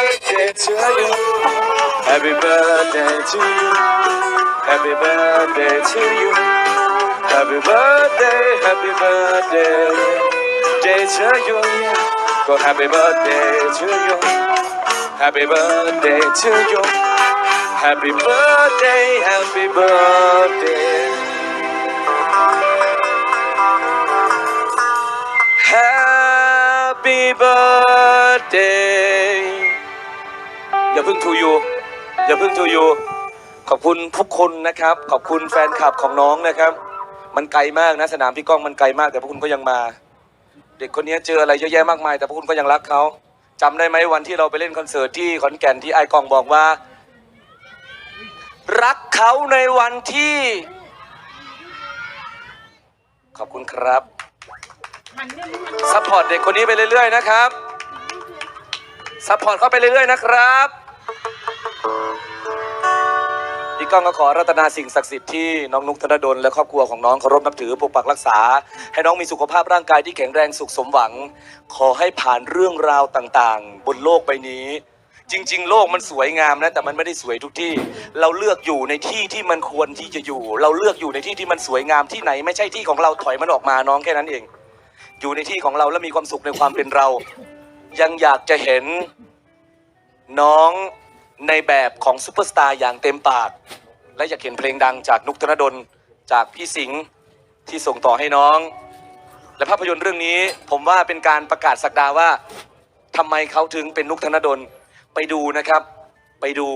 Happy birthday to you. Happy birthday to you. Happy birthday, happy birthday, day to you. Yeah. Go happy birthday to you. Happy birthday to you. Happy birthday, happy birthday. Happy birthday อย่าเพิ่งทูยูอย่าเพิ่งทูยูขอบคุณทุกคนนะครับ ขอบคุณแฟนคลับของน้องนะครับ มันไกลมากนะสนามพี่ก้องมันไกลมาก แต่พวกคุณก็ยังมา เด็กคนนี้เจออะไรเยอะแยะมากมาย แต่พวกคุณก็ยังรักเขาจำได้ไหมวันที่เราไปเล่นคอนเสิร์ตที่ขอนแก่นที่ไอกองบอกว่า รักเขาในวันที่ ขอบคุณครับซัพพอร์ตเด็กคนนี้ไปเรื่อยๆนะครับซัพพอร์ตเขาไปเรื่อยๆนะครับ พี่ก้องก็ขอรัตนาสิ่งศักดิ์สิทธิ์ที่น้องนุกธนดลและครอบครัวของน้องเคารพนับถือปกปักรักษา ให้น้องมีสุขภาพร่างกายที่แข็งแรงสุขสมหวัง ขอให้ผ่านเรื่องราวต่างๆ บนโลกใบนี้ จริง ๆ โลกมันสวยงามนะแต่มันไม่ได้สวยทุกที่ เราเลือกอยู่ในที่ที่มันควรที่จะอยู่ เราเลือกอยู่ในที่ที่มันสวยงามที่ไหน ไม่ใช่ที่ของเราถอยมันออกมาน้องแค่นั้นเอง อยู่ในที่ของเราและมีความสุขในความเป็นเรา ยังอยากจะเห็นน้อง ในแบบของซูเปอร์สตาร์อย่างเต็มปาก และอยากเห็นเพลงดังจากนุกธนดลจากพี่สิงห์ที่ส่งต่อให้น้อง และภาพยนตร์เรื่องนี้ผมว่าเป็นการประกาศสักดาว่าทำไมเขาถึงเป็นนุกธนดลไปดูนะครับ ไปดู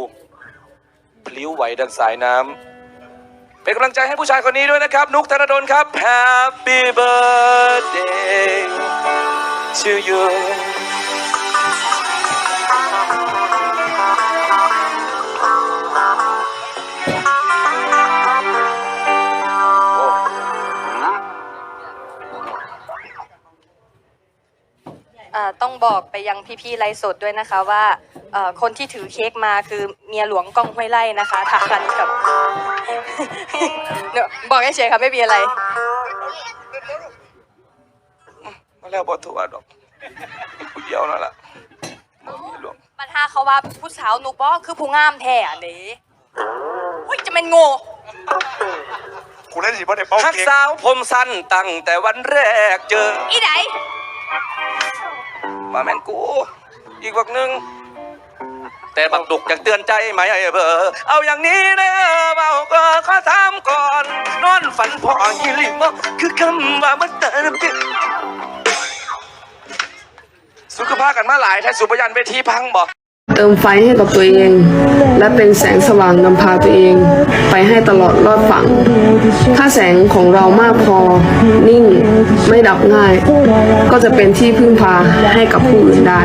พลิ้วไหวดังสายน้ำเป็นกำลังใจให้ผู้ชายคนนี้ด้วยนะครับ นุกธนดลครับ Happy birthday to you เอ่อต้องบอกไปยังพี่ๆไลฟ์สดด้วยนะคะว่าเอ่อคนที่ถือเค้กมาคือเมียหลวงก้องห้วยไล่นะคะถากันกับ เดี๋ยวบอกเฉยๆค่ะไม่มีอะไร มาแล้วบอทัวดอกผู้เดียวนั่นแหละหลวงปัญหาเขาว่าผู้สาวหนูบอคือผู้งามแท้อันนี้อุ้ยจะเป็นโง่กูเล่นสิบ่ได้เป้าฮักเก่งสาวผมสั้นตั้งแต่วันแรกเจออีไห มาแม่นกู อีกวักหนึ่งแต่บักดุกอยากเตือนใจไหมไอ้เบอร์เอาอย่างนี้นะเบาก็ขอถามก่อน นอนฝันพอฮิลิมคือคำว่ามันเติมติสุขภาพกันมาหลายแท้สุปยันเวทีพังบ่เติมไฟให้กับตัวเอง และเป็นแสงสว่างนำพาตัวเอง ไปให้ตลอดรอดฝั่ง แสงของเรามากพอ นิ่งไม่ดับง่าย ก็จะเป็นที่พึ่งพาให้กับผู้อื่นได้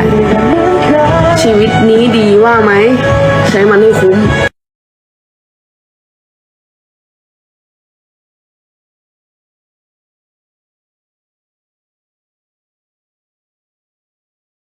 ชีวิตนี้ดีว่าไหม ใช้มันให้คุ้ม